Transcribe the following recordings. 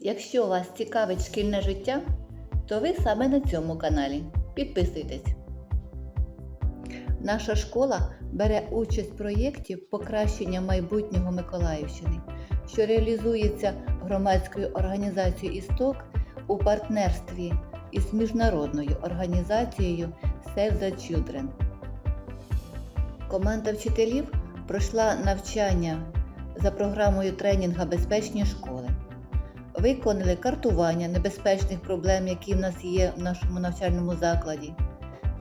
Якщо вас цікавить шкільне життя, то ви саме на цьому каналі. Підписуйтесь. Наша школа бере участь в проєкті покращення майбутнього Миколаївщини, що реалізується громадською організацією «Істок» у партнерстві із міжнародною організацією Save the Children. Команда вчителів пройшла навчання за програмою тренінга Безпечні школи. Виконали картування небезпечних проблем, які в нас є в нашому навчальному закладі.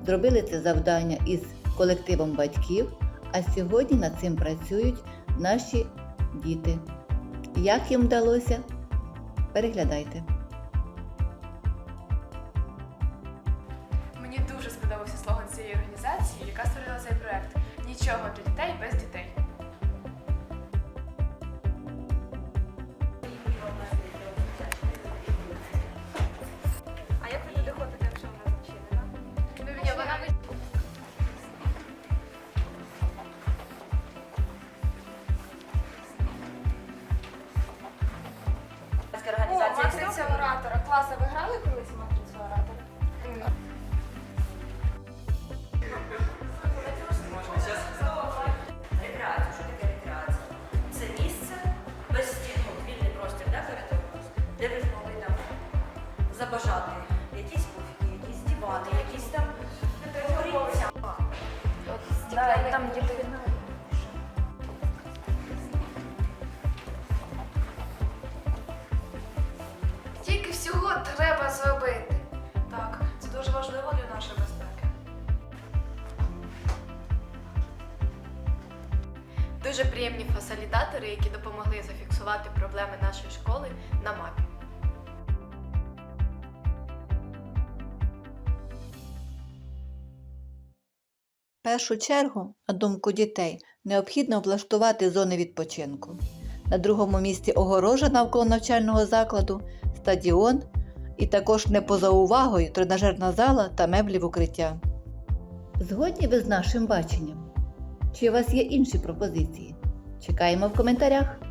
Зробили це завдання із колективом батьків, а сьогодні над цим працюють наші діти. Як їм вдалося? Переглядайте. Мені дуже сподобався слоган цієї організації, яка створила цей проект Нічого для дітей без дітей. Забажати якісь пуфіки, якісь дивани, якісь там. Там діти. Тільки всього треба зробити. Так, це дуже важливо для нашої безпеки. Дуже приємні фасилітатори, які допомогли зафіксувати проблеми нашої школи на мапі. Першу чергу, на думку дітей, необхідно облаштувати зони відпочинку. На другому місці огорожа навколо навчального закладу, стадіон і також не поза увагою тренажерна зала та меблі в укриття. Згодні ви з нашим баченням? Чи у вас є інші пропозиції? Чекаємо в коментарях.